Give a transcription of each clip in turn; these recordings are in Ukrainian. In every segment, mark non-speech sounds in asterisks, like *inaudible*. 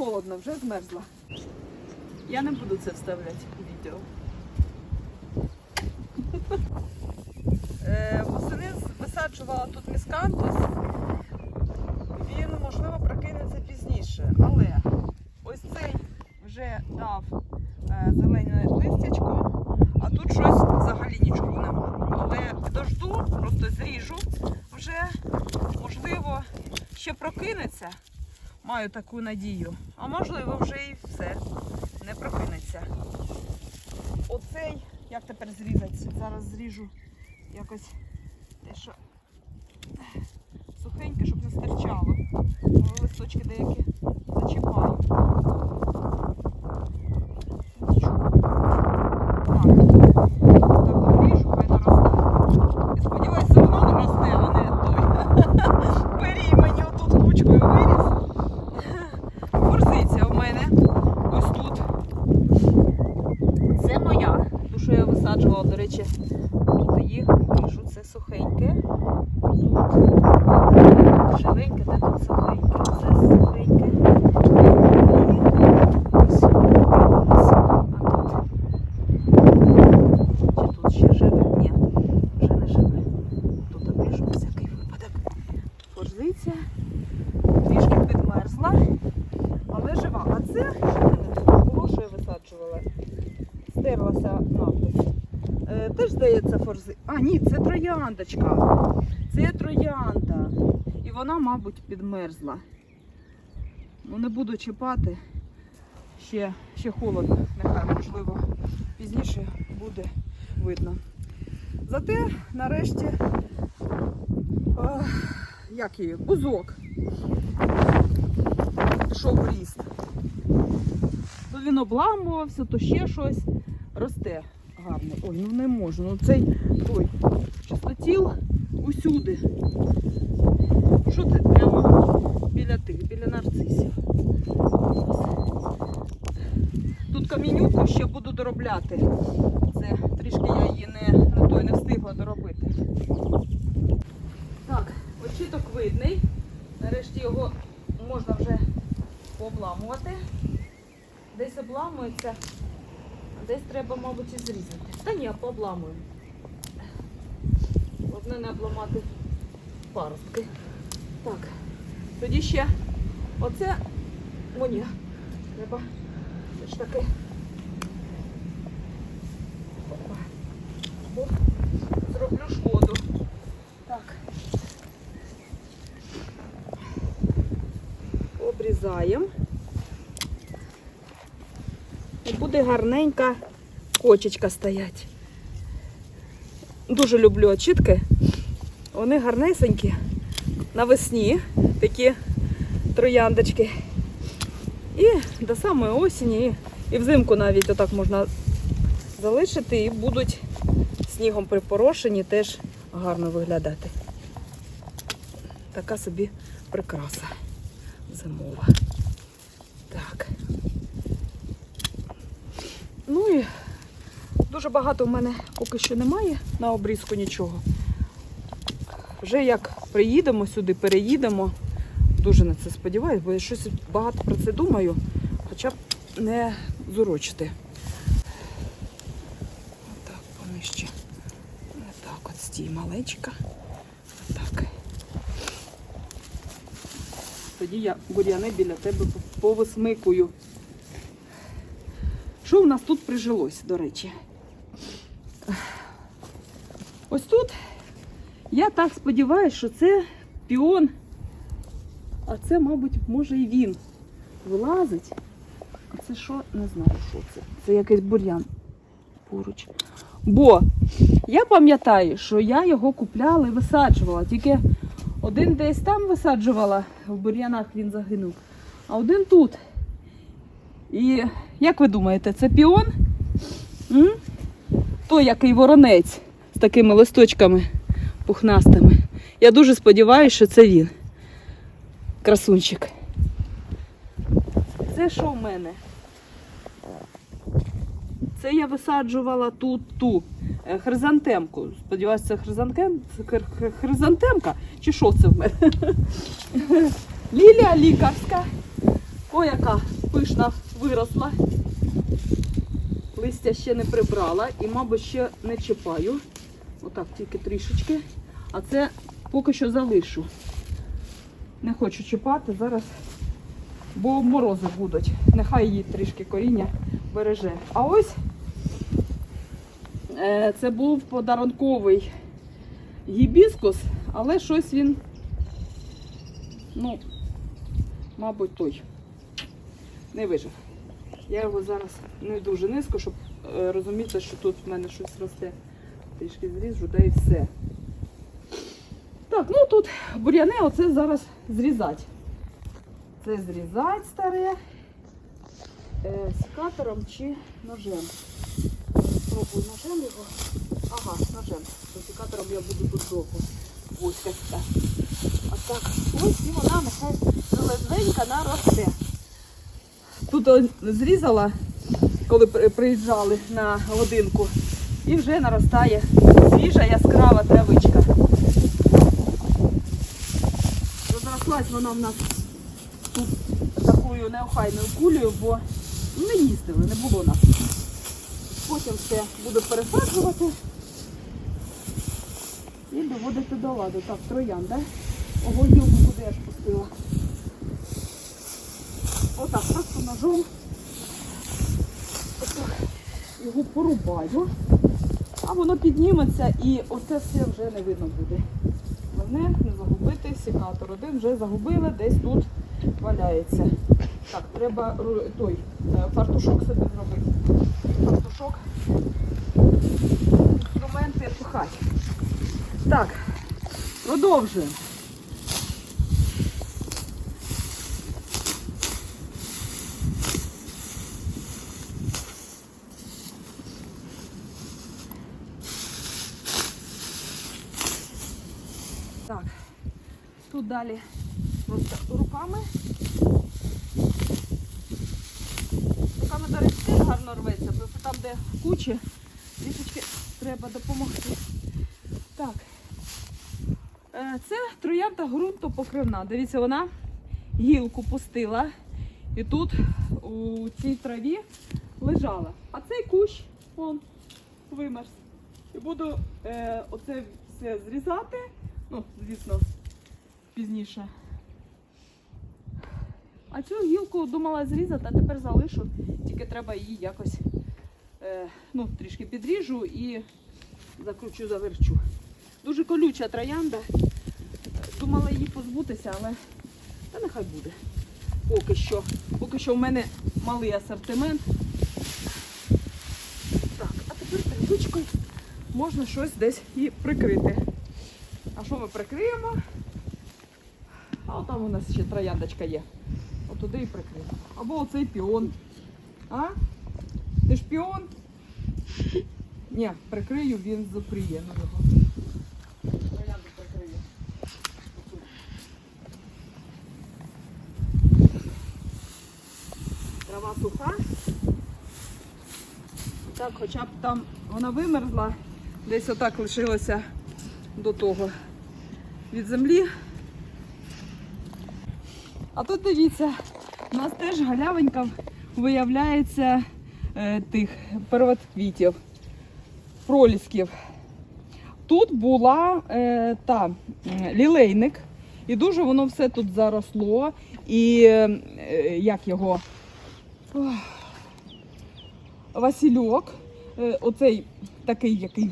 холодно, вже змерзла. Я не буду це вставляти у відео. Е, Восени висаджувала тут міскантус. Він, можливо, прокинеться пізніше. Але ось цей вже дав е, зелене листячко, а тут щось взагалі нічого нема. Але підожду, просто зріжу вже, можливо, ще прокинеться. Маю таку надію. А можливо, вже і все не прокинеться. Оцей, як тепер зрізати? Зараз зріжу якось те, що сухеньке, щоб не стирчало. Листочки деякі зачіпаю. Нічого. Так. Так обріжу, хай наросте. І сподіваюся, воно не росте, а не той. Перій мені отут кучкою виріс. Форзиця у мене ось тут. Це моя. Ту, що я висаджувала, до речі, тут їх ріжу, це сухеньке. Тут живеньке, де тут сухеньке. Це сухеньке. І ось, ось. А тут. Чи тут ще живе? Ні, вже не живе. Тут обріжу на всякий випадок. Форзиця трішки підмерзла, але жива. А це що в мене тут було, що я висаджувала? Стерлася надпис. Е, теж здається форзи. А, ні, це трояндочка. Це троянда. І вона, мабуть, підмерзла. Ну, не буду чіпати. Ще, ще холодно. Нехай, можливо, пізніше буде видно. Зате нарешті е, як її, бузок. Пішов в ріст. То він обламувався, то ще щось. Росте гарно. Ой, ну не можу. Ну цей той чистотіл усюди. Що ти прямо біля тих, біля нарцисів. Тут камінюку ще буду доробляти. Це трішки я її не, не, той, не встигла доробити. Так, очіток видний. Нарешті його можна вже пообламувати. Десь обламується, а десь треба, мабуть, і зрізати. Та ні, пообламую. Головне не обламати паростки. Так, тоді ще оце мені треба все ж таки. Бо зроблю шкоду. Так. Обрізаємо. І буде гарненька кочечка стоять. Дуже люблю очітки. Вони гарнесенькі. Навесні такі трояндочки. І до самої осені, і, взимку навіть отак можна залишити і будуть снігом припорошені, теж гарно виглядати. Така собі прикраса зимова. Так. Ну і дуже багато в мене поки що немає на обрізку нічого. Вже як приїдемо сюди, переїдемо, дуже на це сподіваюся, бо я щось багато про це думаю, хоча б не зурочити. Отак, понижче. Отак от стій маленька. Отак. Тоді я бур'яни біля тебе повисмикую. Що в нас тут прижилось, до речі? Ось тут я так сподіваюся, що це піон, а це, мабуть, може і він вилазить. А це що? Не знаю, що це. Це якийсь бур'ян поруч. Бо я пам'ятаю, що я його купляла і висаджувала. Тільки один десь там висаджувала, в бур'янах він загинув, а один тут. І як ви думаєте, це піон? М? Той, який воронець з такими листочками пухнастими. Я дуже сподіваюся, що це він. Красунчик. Це що в мене? Це я висаджувала тут ту е, хризантемку. Сподіваюся, це хризантем... хризантемка? Чи що це в мене? *laughs* Лілія лікарська. О, яка пишна виросла. Листя ще не прибрала і, мабуть, ще не чіпаю. Отак, тільки трішечки. А це поки що залишу. Не хочу чіпати зараз, бо морози будуть. Нехай її трішки коріння береже. А ось е, це був подарунковий гібіскус, але щось він, ну, мабуть, той не вижив. Я його зараз не дуже низько, щоб е, розуміти, що тут в мене щось росте. Трішки зріжу, да і все. Так, ну тут бур'яни оце зараз зрізати. Це зрізати старе е, секатором чи ножем. Спробую ножем його. Ага, ножем. Бо секатором я буду тут довго. Ось так. А так, ось і вона нехай зелененька наросте. Тут зрізала, коли приїжджали на годинку, і вже наростає свіжа яскрава травичка. Розрослась вона в нас тут такою неохайною кулею, бо не їздили, не було нас. Потім все буду пересаджувати і доводити до ладу. Так, троянда. Ого, гілку куди я ж пустила. Отак, просто ножом. Його порубаю. А воно підніметься і оце все вже не видно буде. Головне не загубити секатор. Один вже загубили, десь тут валяється. Так, треба той е, фартушок собі зробити. Фартушок. Інструменти пихати. Так, продовжуємо. Так, тут далі просто руками. Руками, до речі, гарно рветься, просто там, де кучі, трішечки треба допомогти. Так. Е, Це троянда ґрунтопокривна. Дивіться, вона гілку пустила. І тут у цій траві лежала. А цей кущ, он, вимерз. І буду е, оце все зрізати. Ну, звісно, пізніше. А цю гілку думала зрізати, а тепер залишу. Тільки треба її якось е, ну, трішки підріжу і закручу, заверчу. Дуже колюча троянда. Думала її позбутися, але та нехай буде. Поки що. Поки що в мене малий асортимент. Так, а тепер тряпичкою можна щось десь і прикрити. А що ми прикриємо? А от там у нас ще трояндочка є. От туди і прикриємо. Або оцей піон. А? Ти ж піон? Ні, прикрию, він заприє на. Троянду прикрию. Трава суха. Так, хоча б там вона вимерзла, десь отак лишилося до того від землі. А тут дивіться, у нас теж галявенька виявляється е, тих первоцвітів, пролісків. Тут була е, та лілейник, і дуже воно все тут заросло. І е, як його Ох, Васильок, е, оцей такий, який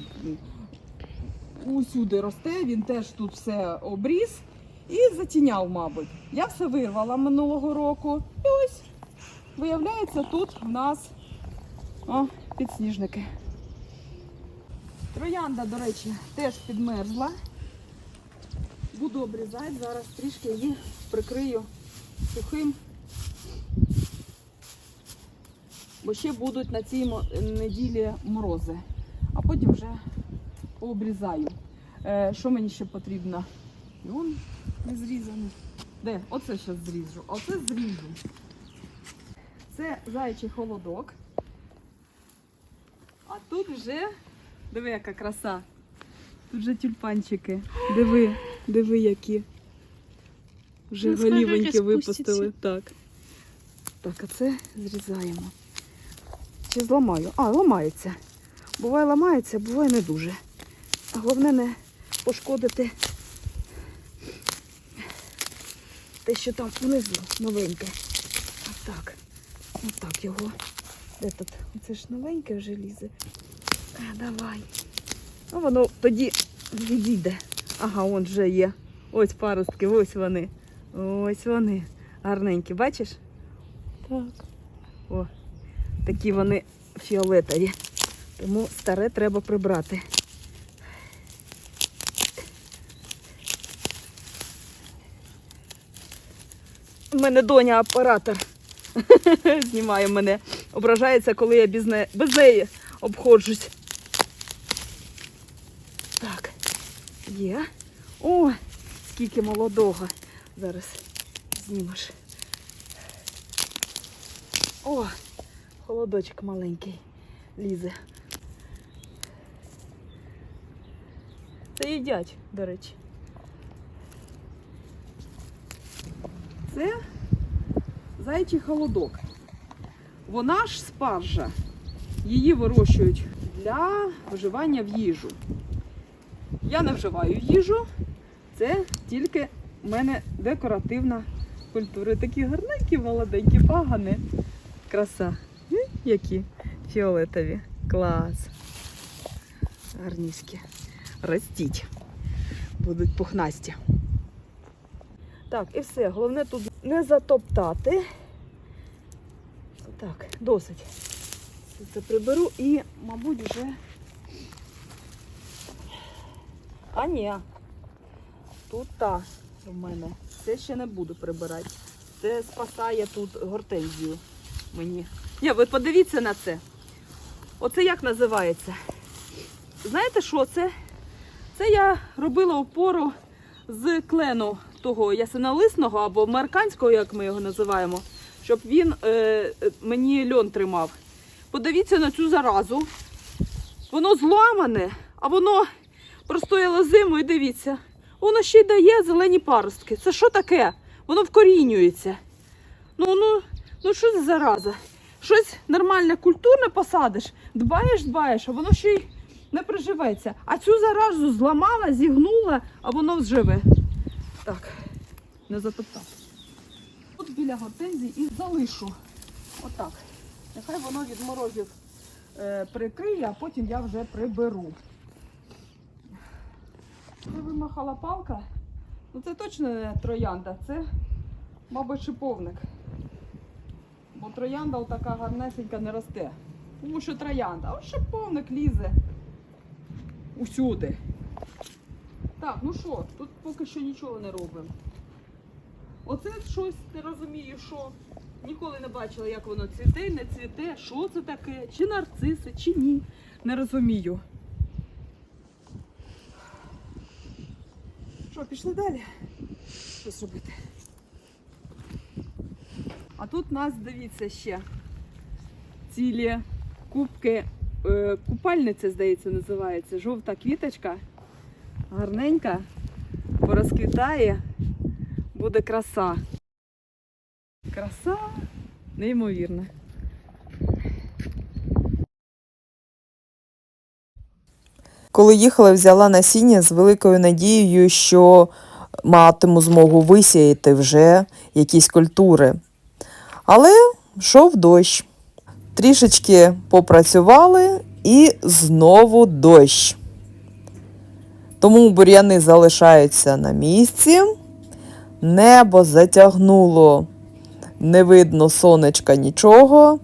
усюди росте, він теж тут все обріз і затіняв, мабуть. Я все вирвала минулого року. І ось, виявляється, тут в нас о, підсніжники. Троянда, до речі, теж підмерзла. Буду обрізати, зараз трішки її прикрию сухим. Бо ще будуть на цій неділі морози, а потім вже обрізаю. Е, що мені ще потрібно? Не зрізаний. Де? Оце зараз зріжу. Оце зріжу. Це заячий холодок. А тут вже, диви, яка краса. Тут вже тюльпанчики. Диви, диви, які. Вже Ну, голівеньки випустили. Так. Так, а це зрізаємо. Чи зламаю? А, ламається. Буває ламається, буває не дуже. А головне не пошкодити те, що там внизу новеньке. Отак. Отак його. Де тут? Це ж новеньке вже лізе. А, давай. Ну, воно тоді відійде. Ага, он вже є. Ось паростки, ось вони. Ось вони. Гарненькі, бачиш? Так. О, такі вони фіолетові. Тому старе треба прибрати. Мене доня оператор. *laughs* Знімає мене. Ображається, коли я без, не... без неї обходжусь. Так, є. О, скільки молодого. Зараз знімеш. О, холодочок маленький лізе. Це їдять, до речі. Це зайчий холодок. Вона ж спаржа. Її вирощують для вживання в їжу. Я не вживаю їжу, це тільки в мене декоративна культура. Такі гарненькі, молоденькі пагани. Краса. Які фіолетові. Клас. Гарнішки. Ростіть. Будуть пухнасті. Так, і все. Головне тут не затоптати. Так, досить. Це приберу і, мабуть, вже. А ні. Тут та в мене. Це ще не буду прибирати. Це спасає тут гортензію мені. Ні, ви подивіться на це. Оце як називається? Знаєте, що це? Це я робила опору з клену того ясенолисного або американського, як ми його називаємо, щоб він е, мені льон тримав. Подивіться на цю заразу. Воно зламане, а воно простояло зиму і дивіться. Воно ще й дає зелені паростки. Це що таке? Воно вкорінюється. Ну, ну, ну що за зараза? Щось нормальне, культурне посадиш, дбаєш, дбаєш, а воно ще й не приживеться. А цю заразу зламала, зігнула, а воно живе. Так, не затоптав. Тут біля гортензії і залишу. Отак. Нехай воно від морозів е, прикриє, а потім я вже приберу. Це вимахала палка. Ну це точно не троянда, це, мабуть, шиповник. Бо троянда така гарнесенька не росте. Тому що троянда, а шиповник лізе усюди. Так, ну що, тут поки що нічого не робимо. Оце щось не розумію, що ніколи не бачила, як воно цвіте, не цвіте, що це таке, чи нарциси, чи ні. Не розумію. Що, пішли далі? Щось робити. А тут нас, дивіться, ще цілі кубки. Е, Купальниця, здається, називається. Жовта квіточка. Гарненька. Порозквітає. Буде краса. Краса неймовірна. Коли їхала, взяла насіння з великою надією, що матиму змогу висіяти вже якісь культури. Але йшов дощ. Трішечки попрацювали і знову дощ. Тому бур'яни залишаються на місці. Небо затягнуло, не видно сонечка нічого.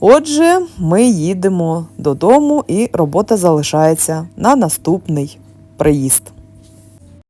Отже, ми їдемо додому і робота залишається на наступний приїзд.